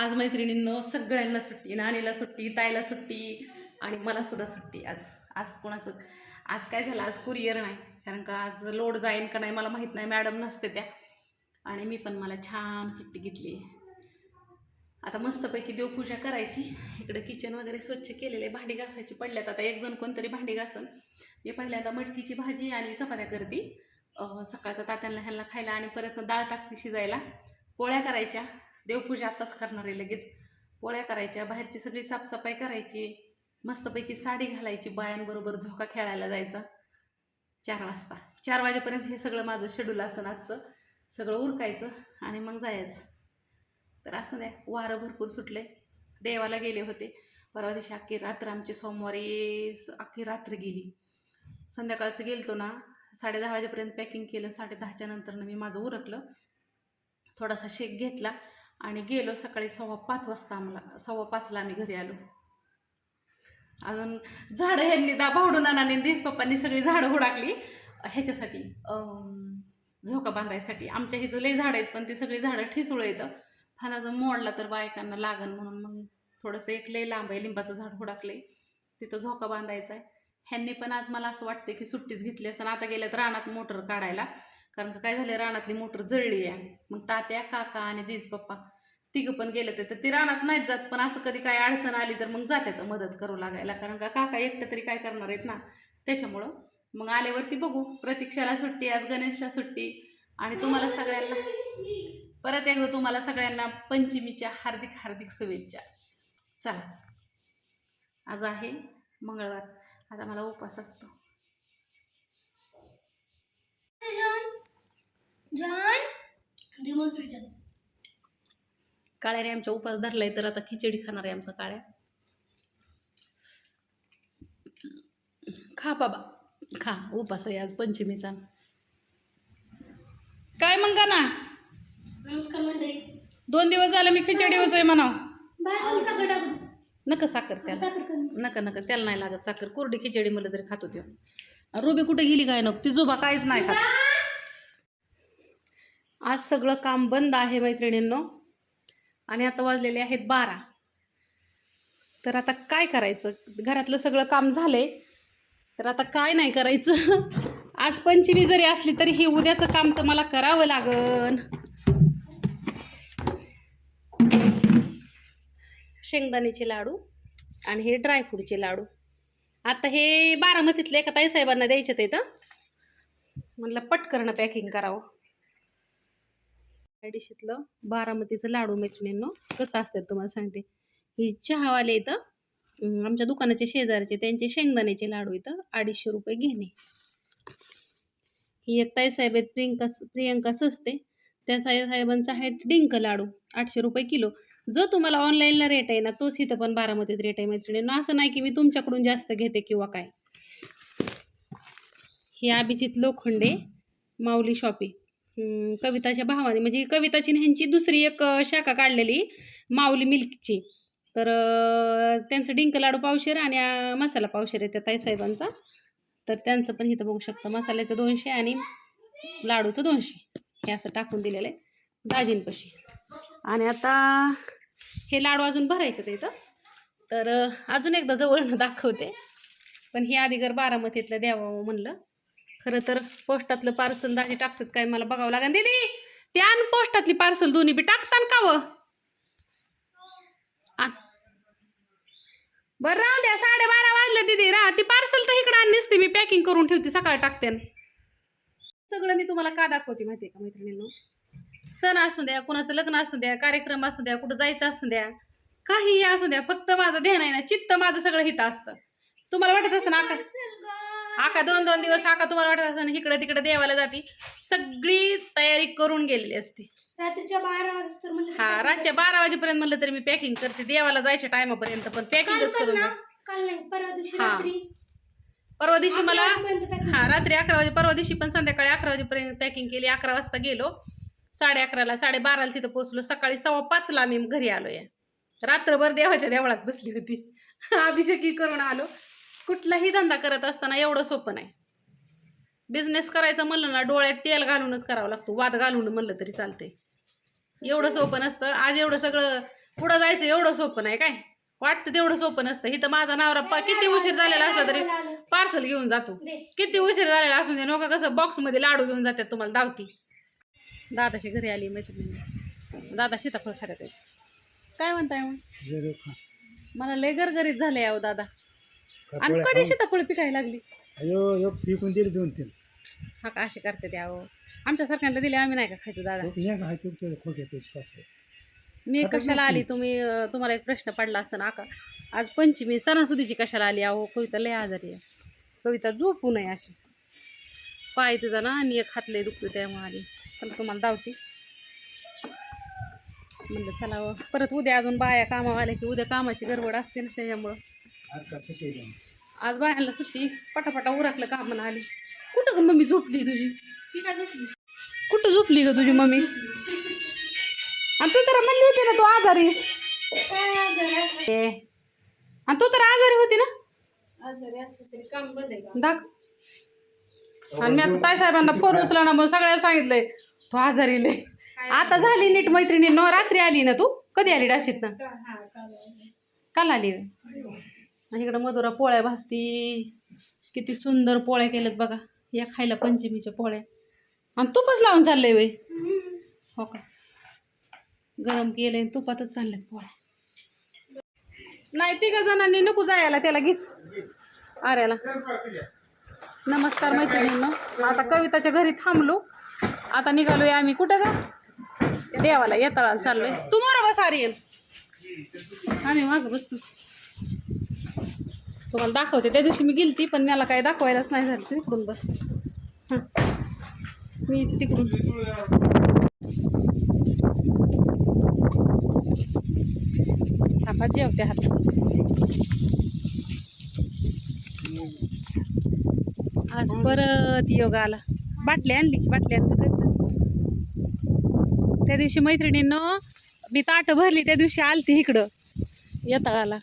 आज मैत्रिणींनो सगळ्यांना सुट्टी नानीला सुट्टी ताईला सुट्टी आणि मला सुद्धा सुट्टी आज. आज कोणाचं? आज काय झालं? आज कुरिअर नाही. कारण का आज लोड जाईन का नाही मला माहीत नाही. मॅडम नसते त्या. आणि मी पण मला छान सुट्टी घेतली. आता मस्तपैकी देवपूजा करायची. इकडं किचन वगैरे स्वच्छ केलेले. भांडी घासायची पडल्यात. आता एक जण कोणतरी भांडी घासन. मी पहिल्यांदा मटकीची भाजी आणि चपात्या करते. सकाळचा सकाळचं तात्यांना ह्यांना खायला आणि परत डाळ टाकते शिजायला. पोळ्या करायच्या. देवपूजा आत्ताच करणार आहे लगेच. पोळ्या करायच्या बाहेरची सगळी साफसफाई करायची मस्तपैकी साडी घालायची बायांबरोबर झोका खेळायला जायचा. चार वाजता. चार वाजेपर्यंत हे सगळं माझं शेड्यूल असं आजचं. सगळं उरकायचं आणि मग जायचं. तर असं द्या वारं भरपूर सुटले. देवाला गेले होते. परवा दिवशी अख्खी रात्र आमची सोमवारी अख्खी रात्र गेली. संध्याकाळचं गेलतो ना साडे दहा वाजेपर्यंत पॅकिंग केलं साडे दहाच्या नंतरनं मी माझं उरकलं. थोडासा शेक घेतला. आणि गेलो सकाळी सव्वा पाच वाजता आम्हाला. सव्वा पाचला आम्ही घरी आलो. अजून झाडं ह्यांनी दा भावडून देश पप्पांनी सगळी झाडं हुडाकली. ह्याच्यासाठी झोका बांधायसाठी. आमच्या इथं लई झाडं आहेत पण ती सगळी झाडं ठिसूळ येतं फाना जर मोडला तर बायकांना लागन म्हणून मग थोडंसं एक लई लांब आहे लिंबाचं झाड हुडाकले तिथं झोका बांधायचा आहे ह्यांनी पण आज मला असं वाटतं की सुट्टीच घेतली असं आता गेल्यात रानात मोटर काढायला. कारण का काय झालं रानातली मोटर जळली आहे. मग तात्या काका आणि दीज पप्पा तिघं पण गेले ते तर ती रानात नाहीत जात पण असं कधी काय अडचण आली तर मग जातात मदत करू लागायला. कारण का काका एकटं तरी काय करणार आहेत ना? त्याच्यामुळं मग आल्यावरती बघू. प्रतीक्षाला सुट्टी आज गणेशला सुट्टी. आणि तुम्हाला सगळ्यांना परत एकदा तुम्हाला सगळ्यांना पंचमीच्या हार्दिक हार्दिक शुभेच्छा. चला. आज आहे मंगळवार. आता मला उपवास असतो. काळ्याने आमच्या उपास धरलाय तर आता खिचडी खाणार आहे आमचं काळ्या. खा बाबा खा उपास आहे आज पंचमीचा. काय मग का ना नमस्कार मंडळी. दोन दिवस झाले मी खिचडी आहे म्हणाव. नका साखर त्याला. नका नका त्याला नाही लागत साखर. कोरडी खिचडी मला तरी खात होती रुबी कुठे गेली काय नको? ती जोबा काहीच नाही खात. आज सगळं काम बंद आहे मैत्रिणींनो. आणि आता वाजलेले आहेत बारा. तर आता काय करायचं? घरातलं सगळं काम झालंय. तर आता काय नाही करायचं? आज पंचमी जरी असली तरी ही उद्याचं काम तर मला करावं लागन. शेंगदाण्याचे लाडू आणि हे ड्रायफ्रूटचे लाडू. आता हे बारामतीतले एका ताईसाहेबांना द्यायचे ते तर म्हणलं पटकरणं पॅकिंग करावं. डिशीतलं बारामतीचं लाडू मैत्रिणींनो कसं असतात तुम्हाला सांगते. ही चहावाले इथं आमच्या दुकानाचे शेजारचे त्यांचे शेंगदाण्याचे लाडू इथं अडीचशे रुपये घेणे. ही एक ताईसाहेब आहेत प्रियंका प्रियंका सस्ते. त्या साहेबांचा आहे डिंक लाडू आठशे रुपये किलो. जो तुम्हाला ऑनलाईनला रेट आहे ना तोच इथं पण बारामतीत रेट आहे मैत्रिणींनो. असं नाही की मी तुमच्याकडून जास्त घेते किंवा काय. ही अभिजित लोखंडे माऊली शॉपिंग कविताच्या भावाने म्हणजे कविताची आणि ह्यांची दुसरी एक शाखा काढलेली माऊली मिल्कची. तर त्यांचं डिंक लाडू पावशेर आणि मसाला पावशेर आहे त्या ताईसाहेबांचा तर त्यांचं पण इथं बघू शकता मसाल्याचं दोनशे आणि लाडूचं दोनशे. हे असं टाकून दिलेलं आहे दाजींपाशी. आणि आता हे लाडू अजून भरायचे ते इथं. तर अजून एकदा जवळनं दाखवते. पण हे आधीगर बारामतीतलं द्यावं म्हणलं. खरं तर पोस्टातलं पार्सल दाजी टाकतात काय मला बघावं लागेल. दिदी ते आण पोस्टातली पार्सल दोन्ही बी टाकतान का व? बरं राहू द्या साडेबारा वाजले दीदी राहा. ती पार्सल तर इकडं आण नसते मी पॅकिंग करून ठेवते सकाळी टाकते सगळं मी तुम्हाला का दाखवते माहिती आहे का मैत्रिणींनो? सण असू द्या कुणाचं लग्न असू द्या कार्यक्रम असू द्या कुठं जायचं असू द्या काहीही असू द्या फक्त माझं ध्यान आहे ना चित्त माझं सगळं हित असतं. तुम्हाला वाटत असं ना का आका दोन दोन दिवस आका तुम्हाला वाटत असं इकडे तिकडे देवाला जाती. सगळी तयारी करून गेलेली असते. रात्रीच्या बारा वाजता म्हणलं हा रातच्या बारा वाजेपर्यंत म्हणलं तरी मी पॅकिंग करते. देवाला जायच्या टायमापर्यंत पण पॅकिंगच करून. काल नाही परवा दिवशी हा. रात्री. परवा दिवशी मला. हा रात्री अकरा वाजे परवा दिवशी पण संध्याकाळी अकरा वाजेपर्यंत पॅकिंग केली. अकरा वाजता गेलो. साडे अकराला साडे बाराला तिथं पोहोचलो. सकाळी सव्वा पाचला मी घरी आलोय. रात्रभर देवाच्या देवळात बसली होती. अभिषेकी करून आलो. कुठलाही धंदा करत असताना एवढं सोपं नाही. बिझनेस करायचं म्हणलं ना डोळ्यात तेल घालूनच करावं लागतो. वाद घालून म्हणलं तरी चालतंय. एवढं सोपं नसतं. आज एवढं सगळं पुढं जायचं एवढं सोपं नाही काय? वाटतं तेवढं सोपं नसतं. इथं माझा नवरा पा- किती उशीर झालेला असला तरी पार्सल घेऊन जातो. किती उशीर झालेला असून दे नका कसं बॉक्समध्ये लाडू घेऊन जातात तुम्हाला धावती. दादाशी घरी आली मैत्रिणी दादा सीताफळ खात्यात. काय म्हणताय मग? मला लय गरगरीत झाले अहो दादा. आणि कधी सीताफळ पिकायला लागली? अयो यो पिकून दिली दोन तीन. हा का असे करते ते अहो. आमच्या सारख्यांना दिले आम्ही नाही का खायचो दादा? मी कशाला आली? तुम्ही तुम्हाला एक प्रश्न पडला असता ना का? आज पंचमी सणासुदीची कशाला आली अहो? कविता लय आजारी आहे. कविता झोपू नये अशी. पाय तुझा ना आणि एक हात लय दुखतो त्यामुळे आली. चला तुम्हाला धावती. म्हणलं चला. परत उद्या अजून बाया कामावर आल्या की उद्या कामाची गडबड असते ना त्याच्यामुळं. आज का बायांना सुट्टी. पटापटा उरकलं कामाला आली? कुठं ग मम्मी झोपली तुझी? ती काय झोपली? कुठं झोपली ग तुझी मम्मी? आणि तू तर म्हणली होती ना तू आजारीस. आणि तू तर आजारी होती ना? का? दाख. आणि मी आता ताई साहेबांना फोन उचला ना मग सगळ्यांना सांगितलंय तू आजारी लय. आता झाली नीट मैत्रिणी. न रात्री आली ना तू? कधी आली डाशीत ना का- हा. काल आली. आणि इकडं मधुरा पोळ्या भाजती. किती सुंदर पोळ्या केल्यात बघा. या खायला पंचमीच्या पोळ्या. आणि तुपच लावून चाललंय वय हो का? गरम केलंय तुपातच चालल्यात पोळ्या. नाही तिघ जणांनी नको जायला त्याला घे. आर्याला. नमस्कार मैत्रिणींनो. आता कविताच्या घरी थांबलो. आता निघालोय आम्ही. कुठं का देवाला येताळाला चाललोय. तू मोरा बस आर्यन. आम्ही माग बसतो. तुम्हाला दाखवते. त्या दिवशी मी गेलती पण मला काय दाखवायलाच नाही झालं. तू इकडून बस. हां. मी तिकडून. थांबा जेवते हात. आज परत योग आला. बाटली आणली की बाटली आणतो त्या दिवशी मैत्रिणीनं मी ताट भरली त्या दिवशी आलती इकडं. येताळाला.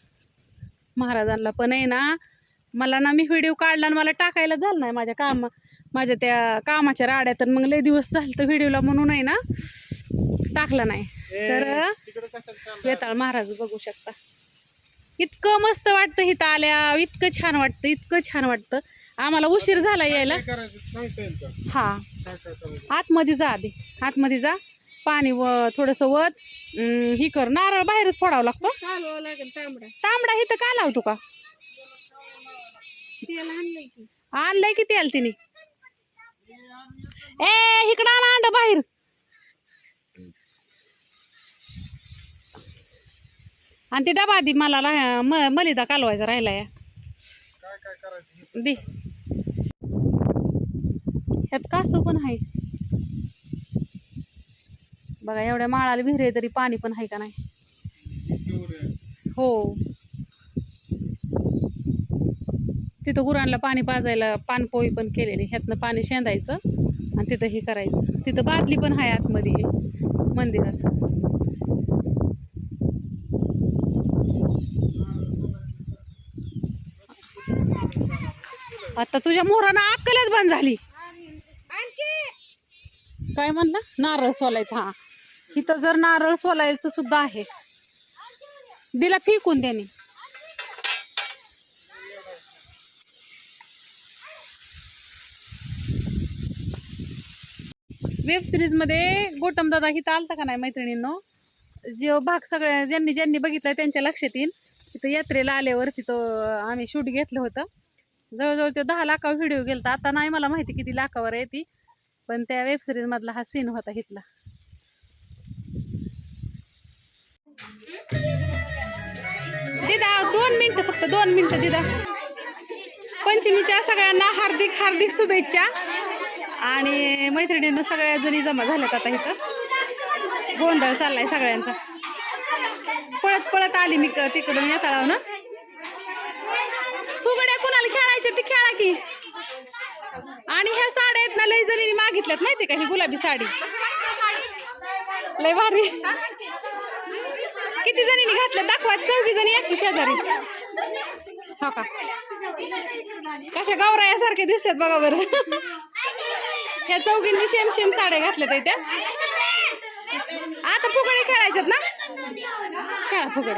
महाराजांना पण आहे ना मला ना मी व्हिडिओ काढला आणि मला टाकायला झालं नाही माझ्या काम माझ्या त्या कामाच्या राड्यात आणि मग लय दिवस झालं तर व्हिडिओला म्हणून आहे ना टाकला नाही. तर येताळ महाराज बघू शकता. इतकं मस्त वाटतं इथं आल्या इतकं छान वाटतं इतकं छान वाटतं. आम्हाला उशीर झाला यायला. हा. आतमध्ये जा आधी. आतमध्ये जा. पाणी व थोडंसं वत ही कर. नारळ बाहेरच फोडावं लागतो. तांबडा. तांबडा इथं का लावतो का? आणलंय की. आलं तिने? ए इकडं आला अंड बाहेर. आणि ते डबा आधी मला मलिदा कालवायचा राहिला या. दे. ह्यात कासव पण आहे. बघा एवढ्या माळाला विहिरे तरी पाणी पण आहे का नाही? हो. तिथं गुरांना पाणी पाजायला पानपोई पण केलेली ह्यातनं पाणी शेंदायचं आणि तिथं हे करायचं. तिथं बादली पण आहे आतमध्ये मंदिरात. आता तुझ्या मोहरानं अक्कलच बंद झाली. काय म्हणला? नारळ सोलायचं हा. इथं जर नारळ सोलायचं सुद्धा आहे. दिला फेकून त्याने वेब सिरीजमध्ये गोटम दादा इथं आलता का नाही मैत्रिणींनो? जे भाग सगळ्या ज्यांनी ज्यांनी बघितलाय त्यांच्या लक्षात येईल तिथं यात्रेला आल्यावर तिथं आम्ही शूट घेतलं होतं. जवळजवळ तो दहा लाखावर व्हिडिओ गेलता. आता नाही मला माहिती किती लाखावर आहे ती. पण त्या वेबसिरीजमधला हा सीन होता हिथला दिदा दोन मिनटं फक्त दोन मिनटं दिदा. पंचमीच्या सगळ्यांना हार्दिक हार्दिक शुभेच्छा. आणि मैत्रिणींना सगळ्या जणी जमा झाल्यात आता इथं. गोंधळ चाललाय सगळ्यांचा. पळत पळत आली मी तिकडून तिकडून येताळाव ना फुगड्या कुणाला खेळायचे ती खेळा की. आणि ह्या साड्या आहेत ना लय जणींनी मागितल्यात माहिती का ही गुलाबी साडी. लय भारी. किती जणींनी घातल्या दाखवा चौघी जणी एकटी शेजारी. हो का? कशा गौरायासारखे दिसतात बघा बरं. ह्या चौघींनी शेम शेम साड्या घातल्यात त्या आता फुगडे खेळायच्यात ना? खेळा फुगड.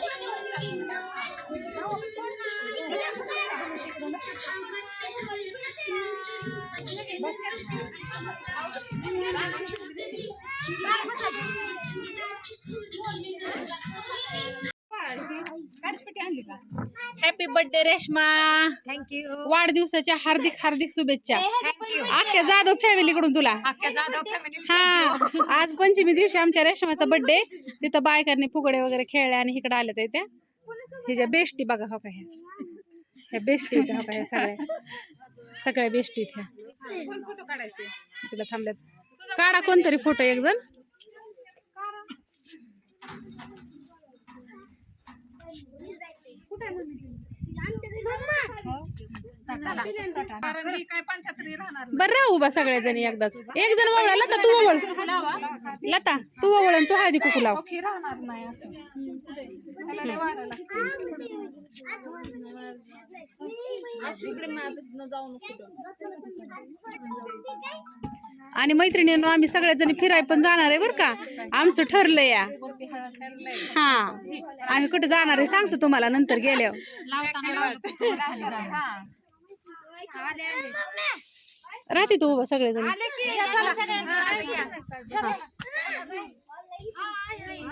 Reshma. Thank you वाढदिवसाच्या हार्दिक हार्दिक शुभेच्छा. थँक्यू अख्ख्या जाधव फॅमिली कडून तुला. अख्ख्या जाधव फॅमिली हा आज पंचमी दिवशी आमच्या रेशमाचा बर्थडे तिथं बायकांनी फुगडे वगैरे खेळले आणि इकडे आले ते त्या हिच्या बेस्टी बघा हो का ह्या. ह्या बेस्टी हो का ह्या सगळ्या. सगळ्या बेस्टी ह्या फोटो काढायचे इकडे थांबल्यात. काढा कोणतरी फोटो एक जण कारण मी काय पंच्याहत्तरी राहणार बरं राहू बा सगळे जणी एकदाच. एक जण वळला लता तू वळ. लता तू वळ आणि तू हळदी कुकू लाव. ओके राहणार नाही असं त्याला लय वाढायला लागते. आणि मैत्रिणींनो आम्ही सगळ्या जणी फिराय पण जाणार आहे बरं का? आमचं ठरलंय या. हा. आम्ही कुठे जाणार आहे सांगतो तुम्हाला नंतर गेल्यावर. राहते तू उभा सगळेजण.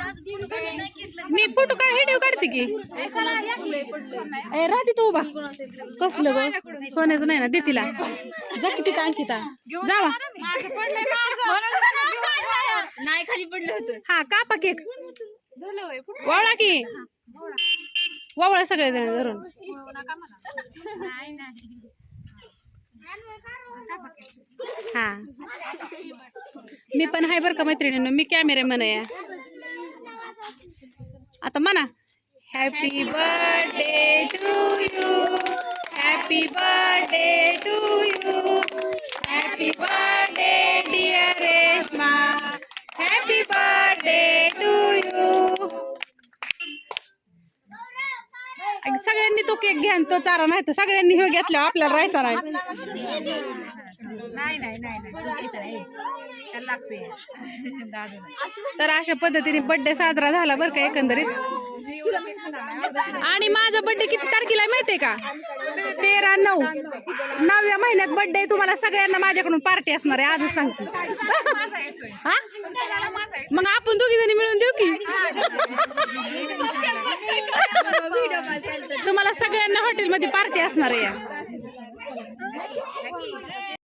मी फोटो काढ व्हिडिओ काढते की? ए, राहते तू उभा. कसलं ग? सोन्याचं नाही ना दे तिला. जा की तिथं अंकिता जावा नाही खाली पडलं होतं. हा कापा केक. वावळा की. वावळा सगळेजण धरून. हा. मी पण आहे बरं का मैत्रिणींनो. मी कॅमेरामॅन आहे. आता म्हणा. Happy birthday to you happy birthday to you happy birthday dear Reshma happy birthday to you सगळ्यांनी तो केक घ्या तो चारा नाही तर सगळ्यांनी ह्यो घेतला आपल्याला राहायचा नाही. नाही नाही नाही नाही. तर अशा पद्धतीने बर्थडे साजरा झाला बरं का एकंदरीत. आणि माझा बर्थडे किती तारखेला माहितीये का? तेरा नऊ. नवव्या महिन्यात बर्थडे तुम्हाला सगळ्यांना माझ्याकडून पार्टी असणार आहे आजच सांगते. हा? मग आपण दोघी जणी मिळून देऊ की? तुम्हाला सगळ्यांना हॉटेलमध्ये पार्टी असणार आहे. या